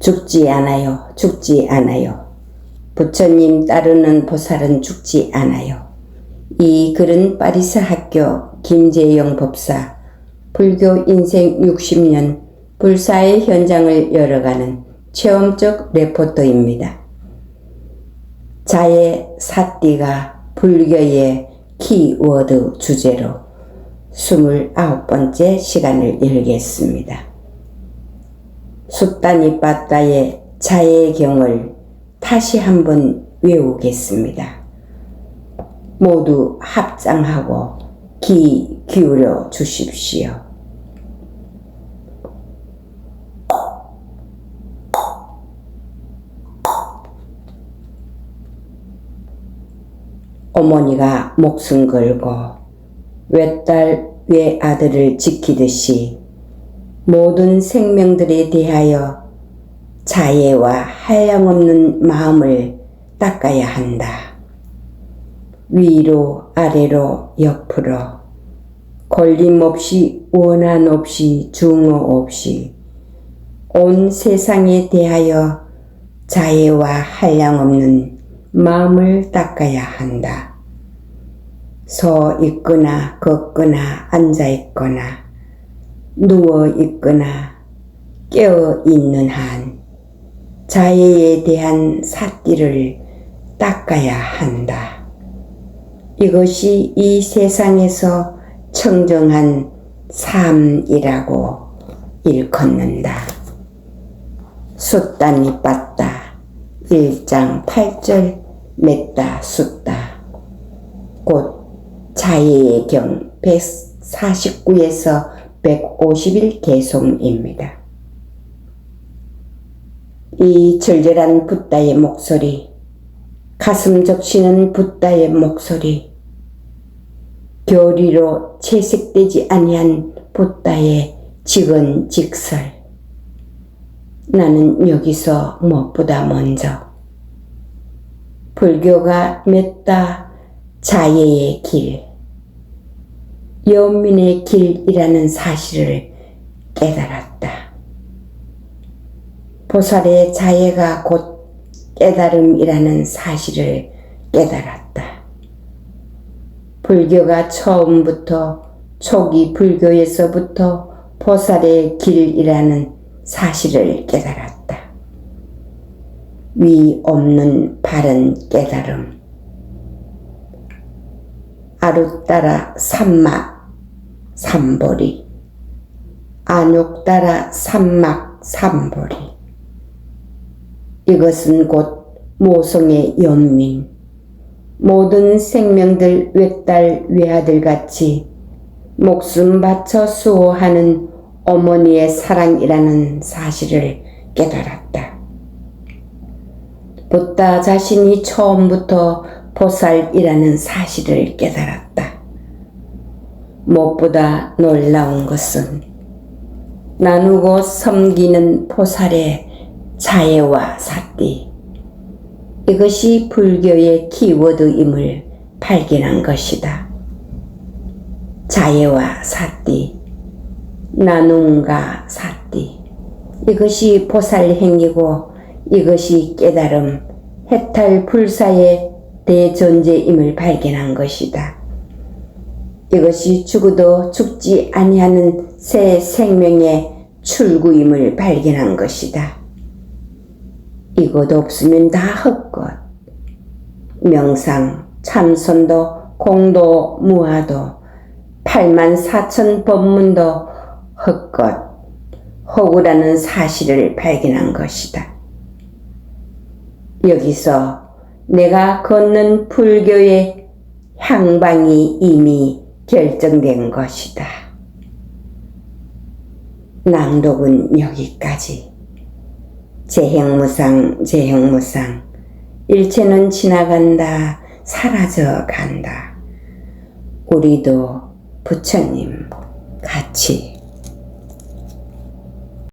죽지 않아요. 죽지 않아요. 부처님 따르는 보살은 죽지 않아요. 이 글은 파리스 학교 김재영 법사 불교 인생 60년 불사의 현장을 열어가는 체험적 레포터입니다. 자의 사띠가 불교의 키워드 주제로 29번째 시간을 열겠습니다. 숫단이 빠따의 자의 경을 다시 한번 외우겠습니다. 모두 합장하고 귀 기울여 주십시오. 어머니가 목숨 걸고 외딸 외아들을 지키듯이 모든 생명들에 대하여 자애와 한량없는 마음을 닦아야 한다. 위로 아래로 옆으로 걸림 없이 원한 없이 중어 없이 온 세상에 대하여 자애와 한량없는 마음을 닦아야 한다. 서 있거나 걷거나 앉아 있거나 누워 있거나 깨어 있는 한 자애에 대한 사띠를 닦아야 한다. 이것이 이 세상에서 청정한 삶이라고 일컫는다. 숫단이 빠따 1장 8절 맺다 숫다 곧 자예의 경 149에서 151 개송입니다. 이 절절한 붓다의 목소리, 가슴 적시는 붓다의 목소리, 교리로 채색되지 아니한 붓다의 직언직설. 나는 여기서 무엇보다 먼저 불교가 맺다 자예의 길, 연민의 길이라는 사실을 깨달았다. 보살의 자예가 곧 깨달음이라는 사실을 깨달았다. 불교가 처음부터 초기 불교에서부터 보살의 길이라는 사실을 깨달았다. 위 없는 바른 깨달음. 아루 따라 삼막 삼보리. 안욕 따라 삼막 삼보리. 이것은 곧 모성의 연민. 모든 생명들 외딸 외아들 같이 목숨 바쳐 수호하는 어머니의 사랑이라는 사실을 깨달았다. 부다 자신이 처음부터 보살이라는 사실을 깨달았다. 무엇보다 놀라운 것은 나누고 섬기는 보살의 자애와 사띠. 이것이 불교의 키워드임을 발견한 것이다. 자애와 사띠. 나눔과 사띠. 이것이 보살 행위고 이것이 깨달음, 해탈 불사의 대존재임을 발견한 것이다. 이것이 죽어도 죽지 아니하는 새 생명의 출구임을 발견한 것이다. 이것 없으면 다 헛것. 명상, 참선도, 공도, 무화도, 8만 4천 법문도 헛것, 허구라는 사실을 발견한 것이다. 여기서 내가 걷는 불교의 향방이 이미 결정된 것이다. 낭독은 여기까지. 재행무상, 재행무상. 일체는 지나간다, 사라져 간다. 우리도 부처님 같이